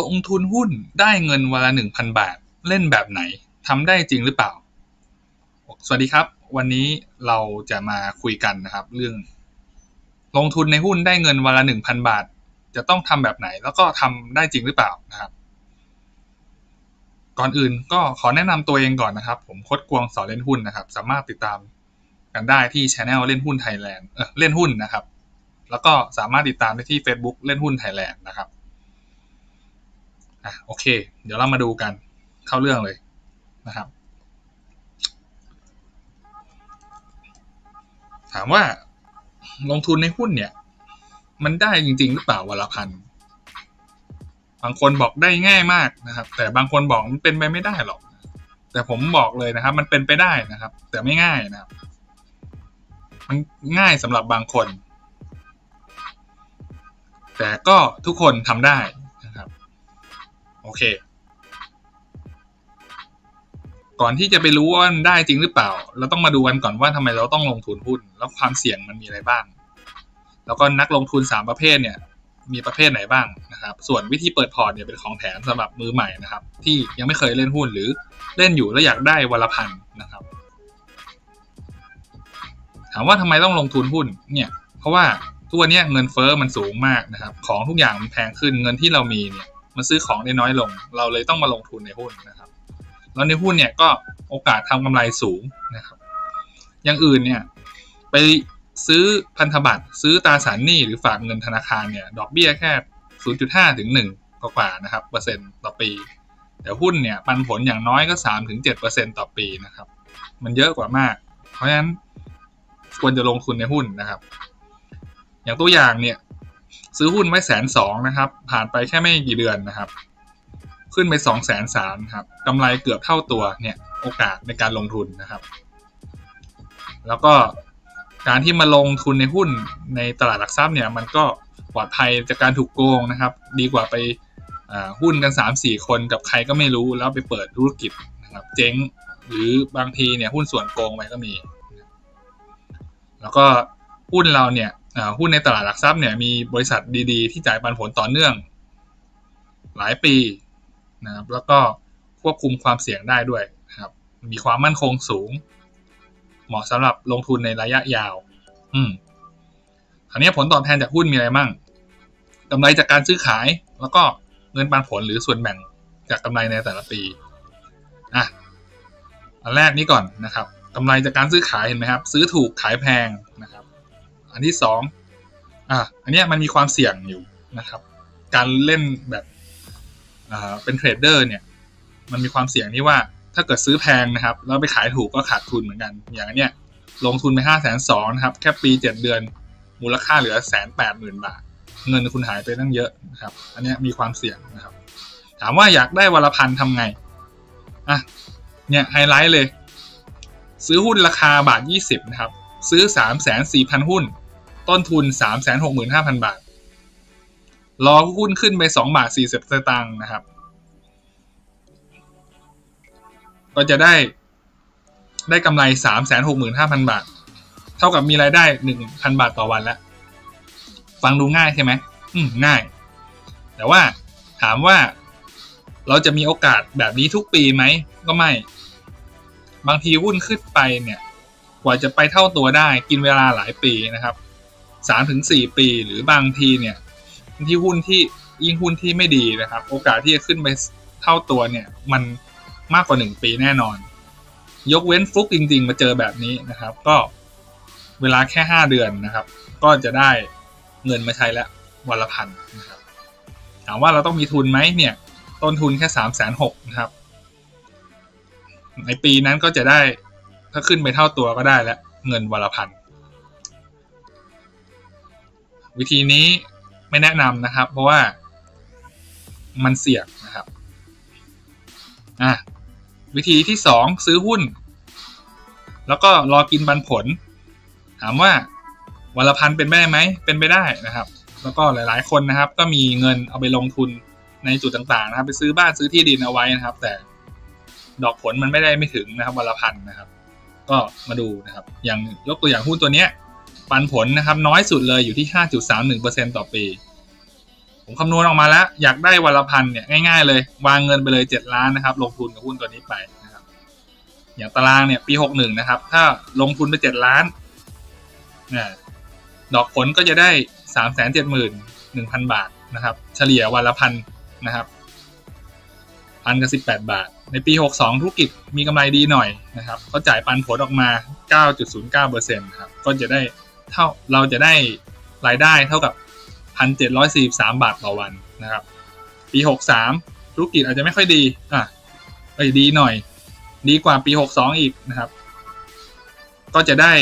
ลงทุนหุ้นได้เงินวันละหนึ่งพันบาท เล่นแบบไหนทำได้จริงหรือเปล่า สวัสดีครับ วันนี้เราจะมาคุยกันนะครับ เรื่อง ลงทุนในหุ้นได้เงินวันละหนึ่งพันบาท จะต้องทำแบบไหน แล้วก็ทำได้จริงหรือเปล่านะครับ ก่อนอื่นก็ขอแนะนำตัวเองก่อนนะครับ ผมคดกวงสอนเล่นหุ้นนะครับ สามารถติดตามกันได้ที่ช anel เล่นหุ้นไทยแลนด์เออเล่นหุ้นนะครับ แล้วก็สามารถติดตามได้ที่ Facebook เล่นหุ้นไทยแลนด์นะครับ อะโอเค เดี๋ยวเรามาดูกันเข้าเรื่องเลยนะครับ ถามว่าลงทุนในหุ้นเนี่ย มันได้จริง ๆ หรือเปล่าวันละพันบางคนบอกได้ง่ายมากนะครับ แต่บางคนบอกมันเป็นไปไม่ได้หรอก แต่ผมบอกเลยนะครับ มันเป็นไปได้นะครับ แต่ไม่ง่ายนะครับ มันง่ายสำหรับบางคน แต่ก็ทุกคนทำได้ โอเค ก่อนที่จะไปรู้ว่ามันได้จริงหรือเปล่า เราต้องมาดูกันก่อนว่าทำไมเราต้องลงทุนหุ้น แล้วความเสี่ยงมันมีอะไรบ้าง แล้วก็นักลงทุนสามประเภทเนี่ย มีประเภทไหนบ้างนะครับ ส่วนวิธีเปิดพอร์ตเนี่ยเป็นของแถมสำหรับมือใหม่นะครับ ที่ยังไม่เคยเล่นหุ้นหรือเล่นอยู่แล้วอยากได้วันละพันนะครับ ถามว่าทำไมต้องลงทุนหุ้นเนี่ย เพราะว่าทุกวันนี้เงินเฟอ้อมันสูงมากนะครับ ของทุกอย่างมันแพงขึ้นเงินที่เรามีเนี่ย มันซื้อของได้น้อยลง เราเลยต้องมาลงทุนในหุ้นนะครับ แล้วในหุ้นเนี่ยก็โอกาสทำกำไรสูงนะครับ อย่างอื่นเนี่ยไปซื้อพันธบัตรซื้อตราสารหนี้หรือฝากเงินธนาคารเนี่ยดอกเบี้ยแค่ 0.5 ถึง 1 กว่าๆนะครับเปอร์เซ็นต์ต่อปี แต่หุ้นเนี่ยปันผลอย่างน้อยก็ 3 ถึง 7ต่อปีนะครับ มันเยอะกว่ามาก เพราะฉะนั้นควรจะลงทุนในหุ้นนะครับ อย่างตัวอย่างเนี่ย ซื้อหุ้นไว้แสนสองนะครับ ผ่านไปแค่ไม่กี่เดือนนะครับ ขึ้นไปสองแสนสามครับกำไรเกือบเท่าตัวเนี่ยโอกาสในการลงทุนนะครับ แล้วก็การที่มาลงทุนในหุ้นในตลาดหลักทรัพย์เนี่ยมันก็ปลอดภัยจากการถูกโกงนะครับ ดีกว่าไปหุ้นกัน 3 4 คนกับใครก็ไม่รู้แล้วไปเปิดธุรกิจนะครับเจ๊งหรือบางทีเนี่ยหุ้นส่วนโกงไปก็มี แล้วก็หุ้นเราเนี่ย หุ้นในตลาดหลักทรัพย์เนี่ยมีบริษัทดีๆ ที่จ่ายปันผลต่อเนื่อง หลายปีนะครับแล้วก็ควบคุมความเสี่ยงได้ด้วยนะครับ มีความมั่นคงสูง เหมาะสำหรับลงทุนในระยะยาว อืมคราวนี้ผลตอบแทนจากหุ้นมีอะไรมั่งกำไรจากการซื้อขาย แล้วก็เงินปันผลหรือส่วนแบ่งจากกำไรในแต่ละปีอะอันแรกนี้ก่อนนะครับกำไรจากการซื้อขายเห็นไหมครับ ซื้อถูกขายแพงนะครับ อันที่สองอะอันนี้มันมีความเสี่ยงอยู่นะครับ การเล่นแบบอ่าเป็นเทรดเดอร์เนี่ย มันมีความเสี่ยงที่ว่าถ้าเกิดซื้อแพงนะครับ แล้วไปขายถูกก็ขาดทุนเหมือนกัน อย่างนี้ลงทุนไปห้าแสนสองนะครับ แค่ปีเจ็ดเดือน มูลค่าเหลือแสนแปดหมื่นบาท เงินคุณหายไปตั้งเยอะนะครับ อันนี้มีความเสี่ยงนะครับ ถามว่าอยากได้วันละพันทำไงอะเนี่ยไฮไลท์เลย ซื้อหุ้นราคาบาท20นะครับ ซื้อ3 4 0 0 0หุ้น ต้นทุน 3 6 5 0 0 0 บาท รอหุ้นขึ้นไป 2 บาท 40 สตางค์นะครับ ก็จะได้ได้กำไร 3 6 5 0 0 0 บาท เท่ากับมีรายได้ 1,000 บาทต่อวันแล้ว ฟังดูง่ายใช่ไหมอืมง่าย แต่ว่าถามว่าเราจะมีโอกาสแบบนี้ทุกปีไหม ก็ไม่ บางทีหุ้นขึ้นไปเนี่ย กว่าจะไปเท่าตัวได้กินเวลาหลายปีนะครับ สามถึงสี่ปี หรือบางทีเนี่ยที่หุ้นที่ยิ่งหุ้นที่ไม่ดีนะครับ โอกาสที่จะขึ้นไปเท่าตัวเนี่ย มันมากกว่าหนึ่งปีแน่นอน ยกเว้นฟลุกจริง ๆ มาเจอแบบนี้นะครับ ก็เวลาแค่ห้าเดือนนะครับ ก็จะได้เงินมาใช้แล้ววันละพันนะครับถามว่าเราต้องมีทุนไหมเนี่ย ต้นทุนแค่สามแสนหกนะครับ ในปีนั้นก็จะได้ถ้าขึ้นไปเท่าตัวก็ได้แล้วเงินวันละพัน วิธีนี้ไม่แนะนำนะครับ เพราะว่ามันเสี่ยงนะครับอะวิธีที่สองซื้อหุ้น แล้วก็รอกินบันผล ถามว่าวันละพันเป็นไปได้ไหมเป็นไปได้นะครับ แล้วก็หลาย ๆ คนนะครับ ก็มีเงินเอาไปลงทุนในจุดต่าง ๆ นะครับ ไปซื้อบ้านซื้อที่ดินเอาไว้นะครับ แต่ดอกผลมันไม่ได้ไม่ถึงนะครับวันละพันนะครับ ก็มาดูนะครับ อย่างยกตัวอย่างหุ้นตัวเนี้ย ปันผลนะครับน้อยสุดเลยอยู่ที่ 5.31%ต่อปี ผมคำนวณออกมาแล้ว อยากได้วันละพันเนี่ยง่ายๆเลย วางเงินไปเลยเจ็ดล้านนะครับ ลงทุนกับหุ้นตัวนี้ไปนะครับ อย่างตารางเนี่ยปีหกหนึ่งนะครับ ถ้าลงทุนไปเจ็ดล้านนะดอกผลก็จะได้สามแสนเจ็ดหมื่นหนึ่งพันบาทนะครับ เฉลี่ยวันละพันนะครับพันกับสิบแปดบาท ในปีหกสองธุรกิจมีกำไรดีหน่อยนะครับเขาจ่ายปันผลออกมาเก้าจุดศูนย์เก้าเปอร์เซ็นต์ครับ ก็จะได้ เท่าเราจะได้รายได้เท่ากับพันเจ็ดร้อยสี่สามบาทต่อวันนะครับ ปีหกสามธุรกิจอาจจะไม่ค่อยดีอะเอ้ดีหน่อย ดีกว่าปีหกสองอีกนะครับ ก็จะได้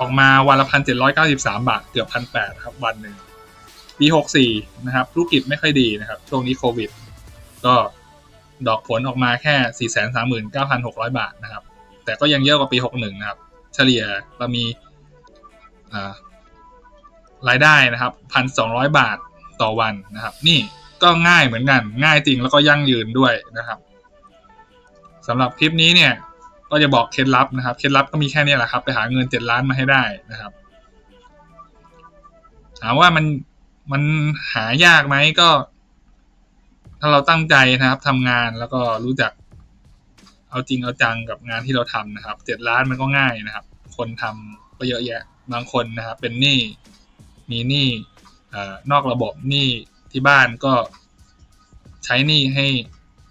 ออกมาวันละพันเจ็ดร้อยเก้าสิบสามบาทเกือบพันแปดครับวันหนึ่งปีหกสี่นะครับ ธุรกิจไม่ค่อยดีนะครับ ช่วงนี้โควิด ก็ดอกผลออกมาแค่สี่แสนสามหมื่นเก้าพันหกร้อยบาทนะครับ แต่ก็ยังเยอะกว่าปีหกหนึ่งนะครับ เฉลี่ยเรามี รายได้นะครับพันสองร้อยบาทต่อวันนะครับ นี่ก็ง่ายเหมือนกัน ง่ายจริงแล้วก็ยั่งยืนด้วยนะครับสำหรับคลิปนี้เนี่ยก็จะบอกเคล็ดลับนะครับ เคล็ดลับก็มีแค่นี้แหละครับ ไปหาเงินเจ็ดล้านมาให้ได้นะครับ ถามว่ามันมันหายากไหมก็ ถ้าเราตั้งใจนะครับทำงานแล้วก็รู้จัก เอาจริงเอาจังกับงานที่เราทำนะครับเจ็ดล้านมันก็ง่ายนะครับ คนทำก็เยอะแยะ บางคนนะครับเป็นหนี้มีหนี้นอกระบบหนี้ที่บ้านก็ใช้หนี้ให้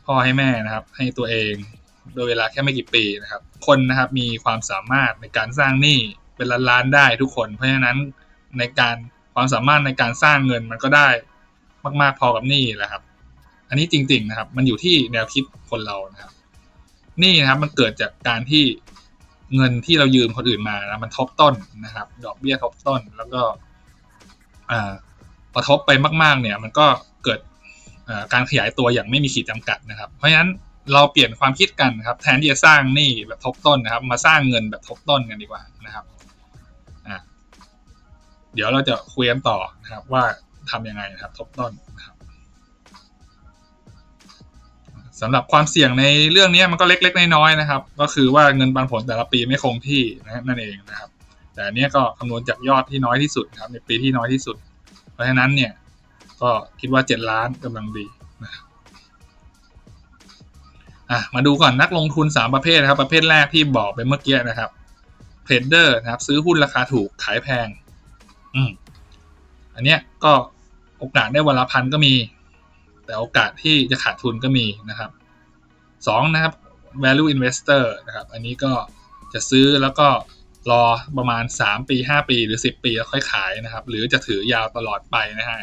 พ่อให้แม่นะครับ ให้ตัวเองโดยเวลาแค่ไม่กี่ปีนะครับ คนนะครับมีความสามารถในการสร้างหนี้เป็นล้านๆได้ทุกคน เพราะฉะนั้นในการความสามารถในการสร้างเงินมันก็ได้มากๆพอกับหนี้แหละครับ อันนี้จริงๆนะครับ มันอยู่ที่แนวคิดคนเรานะครับหนี้นะครับมันเกิดจากการที่ เงินที่เรายืมคนอื่นมานะมันทบต้นนะครับ ดอกเบี้ยทบต้น แล้วก็อ่าพอทบไปมาก ๆ เนี่ย มันก็เกิดการขยายตัวอย่างไม่มีขีดจำกัดนะครับ เพราะฉะนั้นเราเปลี่ยนความคิดกันนะครับ แทนที่จะสร้างหนี้แบบทบต้นนะครับ มาสร้างเงินแบบทบต้นกันดีกว่านะครับอ่าเดี๋ยวเราจะคุยกันต่อนะครับ ว่าทำยังไงนะครับ ทบต้นนะครับ สำหรับความเสี่ยงในเรื่องนี้มันก็เล็กๆ น้อยๆนะครับ ก็คือว่าเงินปันผลแต่ละปีไม่คงที่นั่นเองนะครับ แต่อันนี้ก็คำนวณจากยอดที่น้อยที่สุดครับ ในปีที่น้อยที่สุด เพราะฉะนั้นเนี่ยก็คิดว่าเจ็ดล้านกำลังดีนะครับอะมาดูก่อนนักลงทุนสามประเภทนะครับ ประเภทแรกที่บอกไปเมื่อกี้นะครับเทรดเดอร์นะครับ ซื้อหุ้นราคาถูกขายแพง อืมอันเนี้ยก็โอกาสได้วันละพันก็มี แต่โอกาสที่จะขาดทุนก็มีนะครับสองนะครับ value investor นะครับ อันนี้ก็จะซื้อแล้วก็รอประมาณ 3 ปี 5 ปี หรือ 10 ปีแล้วค่อยขายนะครับ หรือจะถือยาวตลอดไปนะฮะ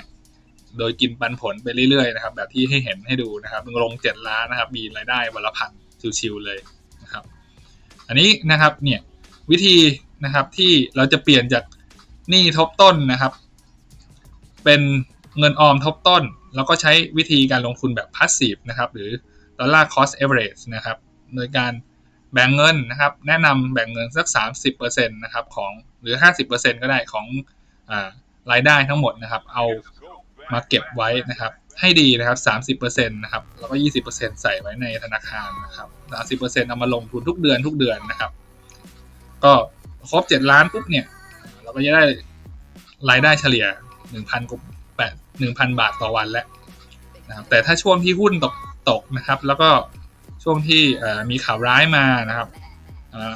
โดยกินปันผลไปเรื่อยๆนะครับ แบบที่ให้เห็นให้ดูนะครับลงเจ็ดล้านนะครับ มีรายได้วันละพันชิวๆเลยนะครับ อันนี้นะครับเนี่ยวิธีนะครับที่เราจะเปลี่ยนจากหนี้ทบต้นนะครับ เป็นเงินออมทบต้น แล้วก็ใช้วิธีการลงทุนแบบพาสซีฟนะครับหรือ dollar cost average นะครับโดยการแบ่งเงินนะครับ แนะนำแบ่งเงินสัก 30%นะครับของหรือ 50%ก็ได้ของรายได้ทั้งหมดนะครับ เอามาเก็บไว้นะครับ ให้ดีนะครับ 30%นะครับแล้วก็ 20%ใส่ไว้ในธนาคารนะครับ30%เอามาลงทุนทุกเดือนทุกเดือนนะครับ ก็ครบ 7 ล้านปุ๊บเนี่ย เราก็จะได้รายได้เฉลี่ย 1,000กว่า 1,000 บาทต่อวันแล้วนะครับแต่ถ้าช่วงที่หุ้นตกตกนะครับ แล้วก็ช่วงที่มีข่าวร้ายมานะครับ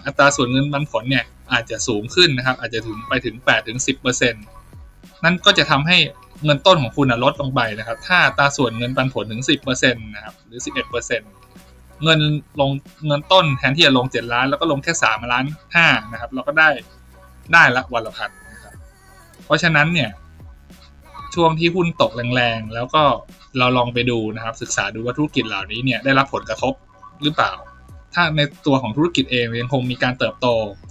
อัตราส่วนเงินปันผลเนี่ยอาจจะสูงขึ้นนะครับ อาจจะถึงไปถึง8ถึง10%นั่นก็จะทำให้เงินต้นของคุณลดลงไปนะครับ ถ้าตาส่วนเงินปันผลถึง 10%นะครับ หรือ 11%เงินลงเงินต้นแทนที่จะลง 7 ล้าน แล้วก็ลงแค่ 3 ล้าน5นะครับ เราก็ได้ได้ละวันละพันนะครับ เพราะฉะนั้นเนี่ย ช่วงที่หุ้นตกแรงๆ แล้วก็เราลองไปดูนะครับ ศึกษาดูว่าธุรกิจเหล่านี้เนี่ยได้รับผลกระทบหรือเปล่า ถ้าในตัวของธุรกิจเองยังคงมีการเติบโต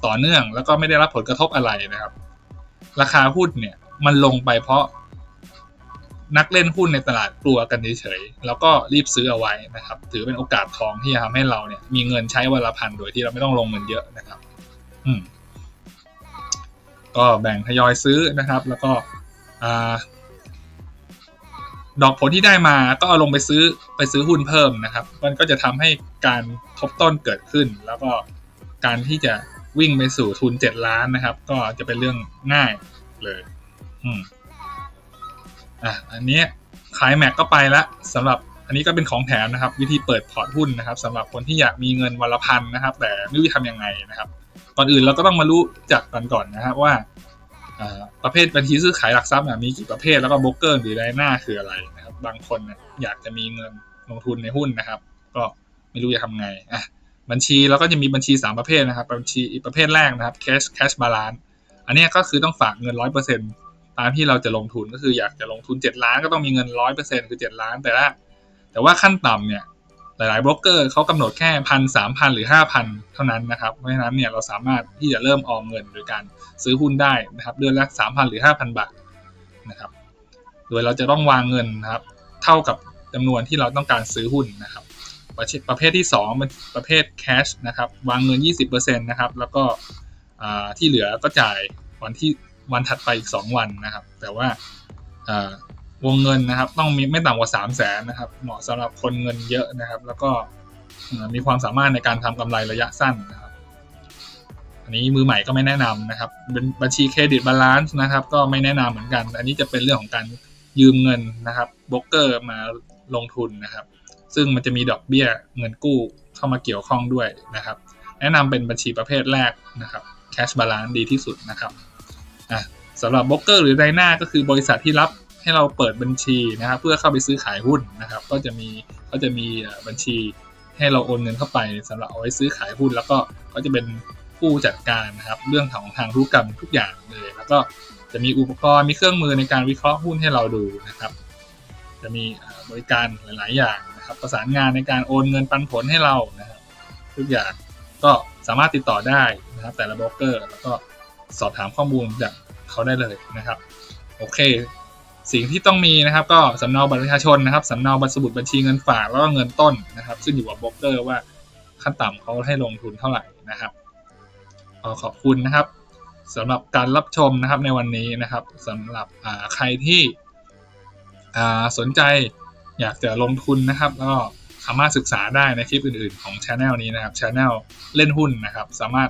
ต่อเนื่อง แล้วก็ไม่ได้รับผลกระทบอะไรนะครับ ราคาหุ้นเนี่ยมันลงไปเพราะนักเล่นหุ้นในตลาดกลัวกันเฉยๆ แล้วก็รีบซื้อเอาไว้นะครับ ถือเป็นโอกาสทองที่จะทำให้เราเนี่ยมีเงินใช้วันละพันโดยที่เราไม่ต้องลงเงินเยอะนะครับ อืม ก็แบ่งทยอยซื้อนะครับ แล้วก็อ่า ดอกผลที่ได้มาก็เอาลงไปซื้อไปซื้อหุ้นเพิ่มนะครับ มันก็จะทำให้การทบต้นเกิดขึ้น แล้วก็การที่จะวิ่งไปสู่ทุนเจ็ดล้านนะครับ ก็จะเป็นเรื่องง่ายเลย อืมอะอันนี้ขายแม็กก็ไปละสำหรับอันนี้ก็เป็นของแถมนะครับ วิธีเปิดพอร์ตหุ้นนะครับสำหรับคนที่อยากมีเงินวันละพันนะครับ แต่ไม่รู้จะทำยังไงนะครับ ก่อนอื่นเราก็ต้องมารู้จักกันก่อนนะครับว่า ประเภทบัญชีซื้อขายหลักทรัพย์มีกี่ประเภทแล้วก็โบรกเกอร์หรือไดหน้าคืออะไรนะครับ บางคนอยากจะมีเงินลงทุนในหุ้นนะครับ ก็ไม่รู้จะทำไงอะบัญชีเราก็จะมีบัญชี 3 ประเภทนะครับ บัญชีประเภทแรกนะครับ cash cash balance อันนี้ก็คือต้องฝากเงินร้อยเปอร์เซ็นตามที่เราจะลงทุนก็คืออยากจะลงทุน 7 ล้านก็ต้องมีเงินร้อยเปอร์เซ็นคือ 7 ล้านแต่ละแต่ว่าขั้นต่ำเนี่ย หลายๆโบรกเกอร์เขากำหนดแค่พันสามพันหรือห้าพันเท่านั้นนะครับ เพราะฉะนั้นเนี่ยเราสามารถที่จะเริ่มออมเงินโดยการซื้อหุ้นได้นะครับเดือนละสามพันหรือห้าพันบาทนะครับ โดยเราจะต้องวางเงินนะครับ เท่ากับจำนวนที่เราต้องการซื้อหุ้นนะครับ ประเภทประเภทที่2เป็นประเภท cash นะครับ วางเงิน 20%นะครับ แล้วก็อ่าที่เหลือก็จ่ายวันที่วันถัดไปอีก 2 วันนะครับ แต่ว่า วงเงินนะครับ ต้องมีไม่ต่ำกว่า3 0 0แสนนะครับ เหมาะสำหรับคนเงินเยอะนะครับ แล้วก็มีความสามารถในการทำกำไรระยะสั้นนะครับ อันนี้มือใหม่ก็ไม่แนะนำนะครับ เป็นบัญชีเครดิตบาลานซ์นะครับ ก็ไม่แนะนำเหมือนกัน อันนี้จะเป็นเรื่องของการยืมเงินนะครับโบรกเกอร์มาลงทุนนะครับ ซึ่งมันจะมีดอกเบี้ยเงินกู้เข้ามาเกี่ยวข้องด้วยนะครับ แนะนำเป็นบัญชีประเภทแรกนะครับ cash balance ดีที่สุดนะครับอะสำหรับโบรกเกอร์หรือไดหน้าก็คือบริษัทที่รับ ให้เราเปิดบัญชีนะครับเพื่อเข้าไปซื้อขายหุ้นนะครับ ก็จะมีก็จะมีบัญชีให้เราโอนเงินเข้าไปสำหรับเอาไว้ซื้อขายหุ้น แล้วก็ก็จะเป็นผู้จัดการนะครับ เรื่องของทางธุรกรรมทุกอย่างเลย แล้วก็จะมีอุปกรณ์มีเครื่องมือในการวิเคราะห์หุ้นให้เราดูนะครับ จะมีบริการหลาย ๆ อย่างนะครับ ประสานงานในการโอนเงินปันผลให้เรานะครับทุกอย่างก็สามารถติดต่อได้นะครับ แต่ละโบรกเกอร์แล้วก็สอบถามข้อมูลจากเขาได้เลยนะครับ โอเค สิ่งที่ต้องมีนะครับ ก็สำเนาบัตรประชาชนนะครับสำเนาบัตรสมุดบัญชีเงินฝากแล้วก็เงินต้นนะครับ ซึ่งอยู่กับโบรกเกอร์ว่าขั้นต่ำเขาให้ลงทุนเท่าไหร่นะครับขอขอบคุณนะครับสำหรับการรับชมนะครับในวันนี้นะครับสำหรับใครที่สนใจอยากจะลงทุนนะครับก็สามารถศึกษาได้ในคลิปอื่นๆ ของช anel นี้นะครับช anel เล่นหุ้นนะครับ สามารถ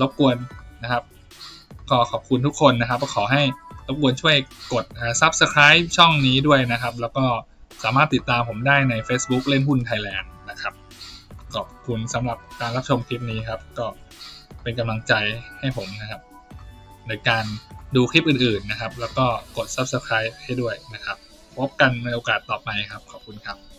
รบกวนนะครับก็ขอบคุณทุกคนนะครับขอให้ รบกวนช่วยกด subscribe ช่องนี้ด้วยนะครับ แล้วก็สามารถติดตามผมได้ใน Facebook เล่นหุ้นไทยแลนด์นะครับขอบคุณสำหรับการรับชมคลิปนี้ครับ ก็เป็นกำลังใจให้ผมนะครับ ในการดูคลิปอื่นๆนะครับ แล้วก็กด subscribe ให้ด้วยนะครับ พบกันในโอกาสต่อไปครับ ขอบคุณครับ